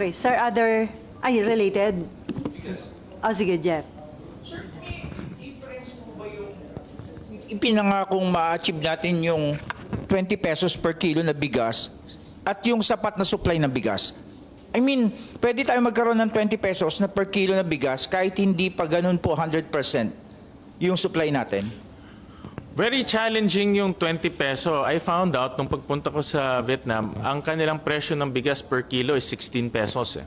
Okay, sir, other, ay, related? Oh, sige, Jeff. ipinangakong ma-achieve natin yung 20 pesos per kilo na bigas at yung sapat na supply ng bigas. I mean, pwede tayo magkaroon ng 20 pesos na per kilo na bigas kahit hindi pa ganun po 100% yung supply natin. Very challenging yung 20 peso. I found out nung pagpunta ko sa Vietnam, ang kanilang presyo ng bigas per kilo is 16 pesos. Eh.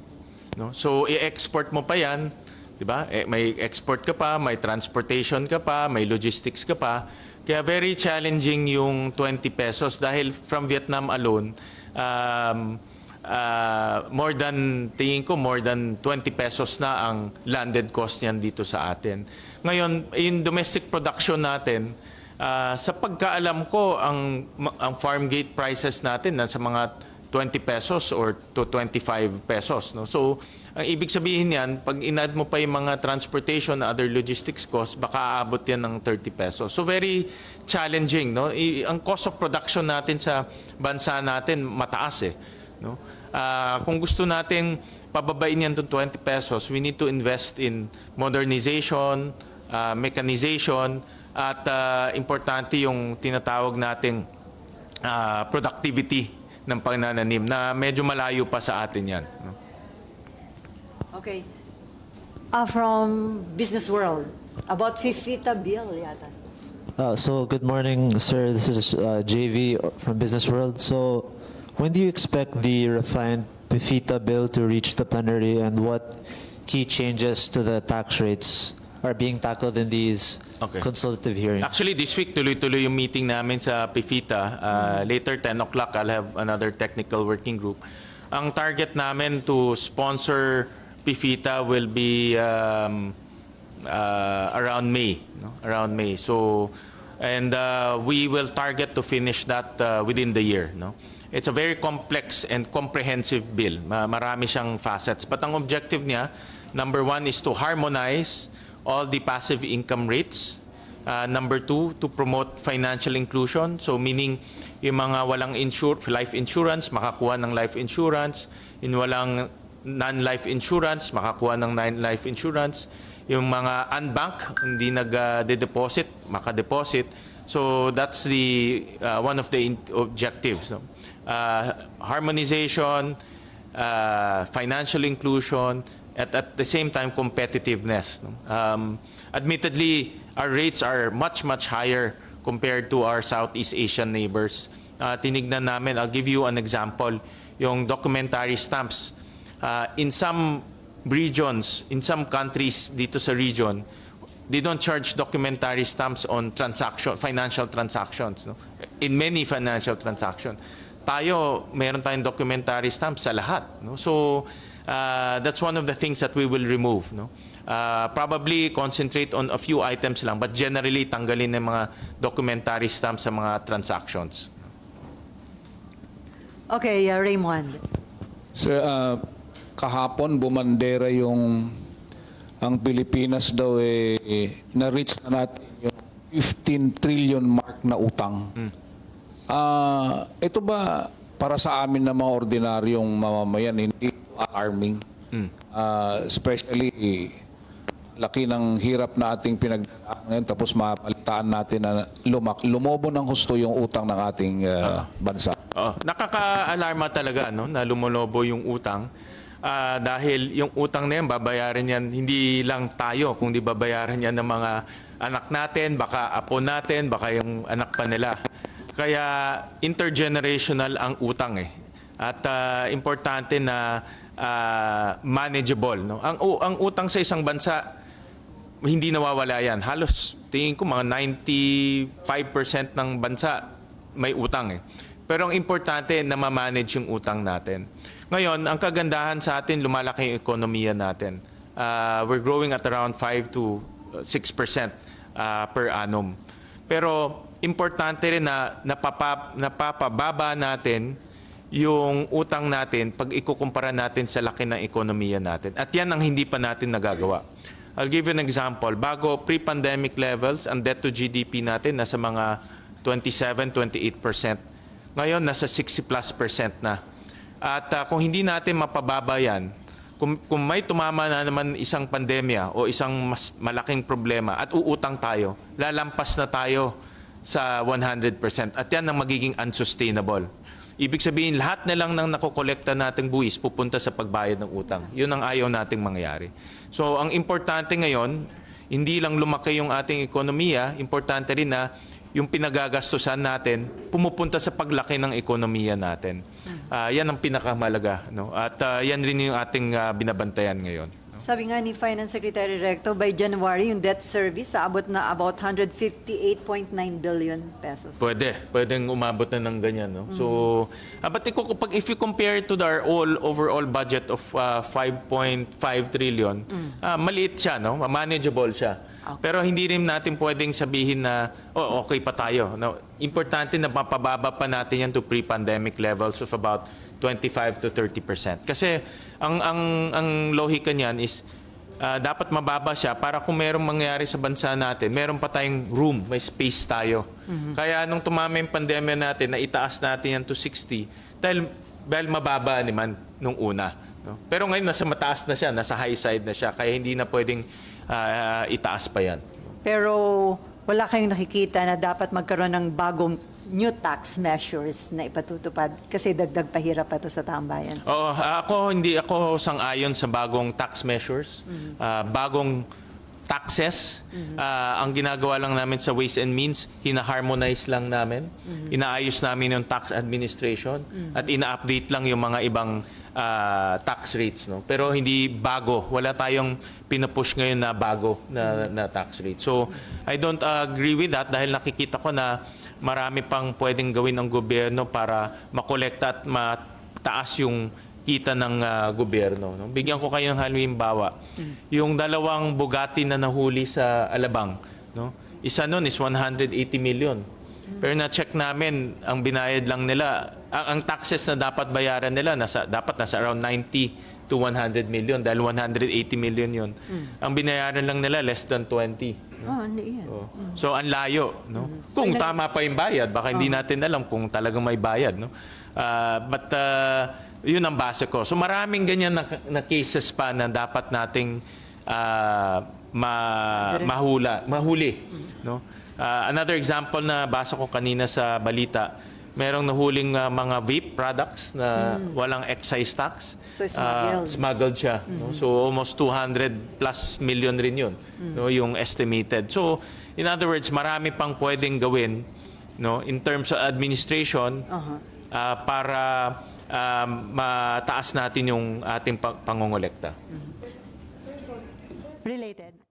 No? So, i-export mo pa yan, di ba? Eh, may export ka pa, may transportation ka pa, may logistics ka pa. Kaya very challenging yung 20 pesos dahil from Vietnam alone, um, uh, more than, tingin ko, more than 20 pesos na ang landed cost niyan dito sa atin. Ngayon, yung domestic production natin, ah, sa pagkaalam ko, ang, ang farm gate prices natin nasa mga 20 pesos or to 25 pesos. No? So, ang ibig sabihin yan, pag inad mo pa yung mga transportation na other logistics costs, baka aabot yan ng 30 pesos. So, very challenging. No? I- ang cost of production natin sa bansa natin mataas eh. No? Ah, kung gusto natin pababain yan to 20 pesos, we need to invest in modernization, ah, mechanization, at ah, importante yung tinatawag nating ah, productivity ng panananim na medyo malayo pa sa atin yan. No? Okay. Uh, from Business World, about 50 bill yata. Uh, so good morning, sir. This is uh, JV from Business World. So when do you expect the refined PIFITA bill to reach the plenary and what key changes to the tax rates are being tackled in these Okay. consultative hearings? Actually, this week tuloy-tuloy yung meeting namin sa PIFITA. Uh, later, 10 o'clock, I'll have another technical working group. Ang target namin to sponsor PIFITA will be um, uh, around May. No? Around May. So, and uh, we will target to finish that uh, within the year. No? It's a very complex and comprehensive bill. Ma- Marami siyang facets. But ang objective niya, number one is to harmonize all the passive income rates. Uh, number two, to promote financial inclusion. So meaning, yung mga walang insure, life insurance, makakuha ng life insurance. Yung walang non-life insurance, makakuha ng non-life insurance. Yung mga unbank, hindi nag-deposit, makadeposit. So that's the uh, one of the objectives. No? Uh, harmonization, uh, financial inclusion, at at the same time competitiveness. No? Um, admittedly, our rates are much much higher compared to our Southeast Asian neighbors. Uh, tinignan namin, I'll give you an example, yung documentary stamps. Uh, in some regions, in some countries dito sa region, they don't charge documentary stamps on transaction, financial transactions. No? In many financial transactions. Tayo, meron tayong documentary stamps sa lahat. No? So, uh, that's one of the things that we will remove. No? Uh, probably concentrate on a few items lang, but generally tanggalin ng mga documentary stamps sa mga transactions. Okay, uh, Raymond. Sir, ah, kahapon bumandera yung ang Pilipinas daw eh na-reach na natin yung 15 trillion mark na utang. Ah, ito ba para sa amin na mga ordinaryong mamamayan hindi alarming? Ah, especially laki ng hirap na ating pinagdaan ngayon tapos mapalitaan natin na lumak lumobo ng husto yung utang ng ating ah, bansa. Oh, nakaka-alarma talaga no na lumolobo yung utang. Ah, dahil yung utang na yan, babayaran yan hindi lang tayo, kundi babayaran yan ng mga anak natin, baka apo natin, baka yung anak pa nila. Kaya intergenerational ang utang eh. At ah, importante na ah, manageable. No? Ang, u- ang utang sa isang bansa, hindi nawawala yan. Halos tingin ko mga 95% ng bansa may utang eh. Pero ang importante na ma-manage yung utang natin. Ngayon, ang kagandahan sa atin, lumalaki yung ekonomiya natin. Uh, we're growing at around 5 to 6% uh, per annum. Pero importante rin na napapa, napapababa natin yung utang natin pag ikukumpara natin sa laki ng ekonomiya natin. At yan ang hindi pa natin nagagawa. I'll give you an example. Bago pre-pandemic levels, ang debt to GDP natin nasa mga 27-28%. Ngayon, nasa 60 plus percent na. At ah, kung hindi natin mapababa yan, kung, kung may tumama na naman isang pandemya o isang mas malaking problema at uutang tayo, lalampas na tayo sa 100%. At yan ang magiging unsustainable. Ibig sabihin, lahat na lang ng nakokolekta nating buwis pupunta sa pagbayad ng utang. Yun ang ayaw nating mangyari. So, ang importante ngayon, hindi lang lumaki yung ating ekonomiya, importante rin na yung pinagagastusan natin pumupunta sa paglaki ng ekonomiya natin. Ah, yan ang pinakamalaga. No? At ah, yan rin yung ating ah, binabantayan ngayon. Sabi nga ni Finance Secretary Recto, by January, yung debt service aabot na about 158.9 billion pesos. Pwede. Pwedeng umabot na ng ganyan. No? So, ah, but iko- pag if you compare it to our all, overall budget of ah, 5.5 trillion, ah, maliit siya. No? Manageable siya. Pero hindi rin natin pwedeng sabihin na, oh, okay pa tayo. No? Importante na mapababa pa natin yan to pre-pandemic levels of about 25 to 30 percent. Kasi ang, ang, ang lohika niyan is ah, dapat mababa siya para kung merong mangyari sa bansa natin, meron pa tayong room, may space tayo. Kaya nung tumama yung pandemya natin, na itaas natin yan to 60 dahil, dahil mababa naman nung una. No? Pero ngayon nasa mataas na siya, nasa high side na siya, kaya hindi na pwedeng ah, itaas pa yan. Pero wala kayong nakikita na dapat magkaroon ng bagong new tax measures na ipatutupad kasi dagdag pahirap pa to sa tambayan. Oo, ako hindi ako sang-ayon sa bagong tax measures, ah, bagong taxes. Ah, ang ginagawa lang namin sa Ways and Means, hina-harmonize lang namin. Inaayos namin yung tax administration at ina-update lang yung mga ibang ah, tax rates, no. Pero hindi bago. Wala tayong pinupush ngayon na bago na, na tax rate. So, I don't agree with that dahil nakikita ko na marami pang pwedeng gawin ng gobyerno para makolekta at mataas yung kita ng ah, gobyerno. No? Bigyan ko kayo ng halimbawa. Yung dalawang Bugatti na nahuli sa Alabang, no? isa nun is 180 million. Pero na-check namin, ang binayad lang nila, ang, ang taxes na dapat bayaran nila, nasa, dapat nasa around 90 to 100 million dahil 180 million yun. Ang binayaran lang nila, less than 20. Oh, ano yan? Oh. So ang layo, no? Kung ilan- tama pa yung bayad, baka hindi natin alam kung talagang may bayad, no? Ah, but ah, yun ang base ko. So maraming ganyan na, na cases pa na dapat nating ah, ma, mahula, mahuli, no? Ah, another example na basa ko kanina sa balita, merong nahuling ah, mga vape products na walang excise tax. So, Ah, smuggled. smuggled siya. No? So almost 200 plus million rin yun, no? yung estimated. So in other words, marami pang pwedeng gawin no? in terms of administration ah, para ah, mataas natin yung ating pang- pangongolekta. Related.